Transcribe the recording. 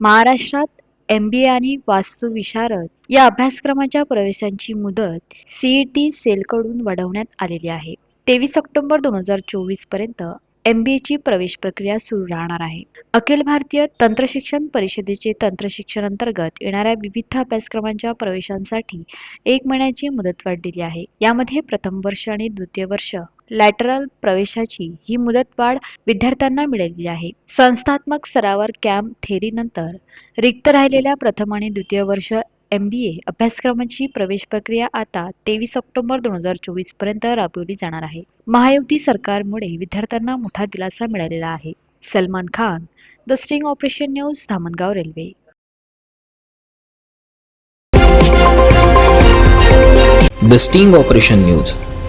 महाराष्ट्रात एम बी ए आणि वास्तुविशारद या अभ्यासक्रमाच्या प्रवेशांची मुदत सीईटी सेलकडून वाढवण्यात आलेली आहे. तेवीस ऑक्टोबर दोन हजार चोवीसपर्यंत एम बी एची प्रवेश प्रक्रिया सुरू राहणार आहे. अखिल भारतीय तंत्रशिक्षण परिषदेचे तंत्रशिक्षण अंतर्गत येणाऱ्या विविध अभ्यासक्रमांच्या प्रवेशांसाठी एक महिन्याची मुदतवाढ दिली आहे. यामध्ये प्रथम वर्ष आणि द्वितीय वर्ष लॅटरल प्रवेशाची ही मुदतवाढ विद्यार्थ्यांना मिळालेली आहे. संस्थात्मक स्तरावर कॅम्प थेरी नंतर रिक्त राहिलेल्या प्रथम आणि द्वितीय वर्ष एम बी ए अभ्यासक्रमाची प्रवेश प्रक्रिया आता तेवीस ऑक्टोबर दोन हजार चोवीसपर्यंत राबवली जाणार आहे. महायुती सरकारमुळे विद्यार्थ्यांना मोठा दिलासा मिळालेला आहे. Salman Khan the sting operation news Dhamangaon railway. The sting operation news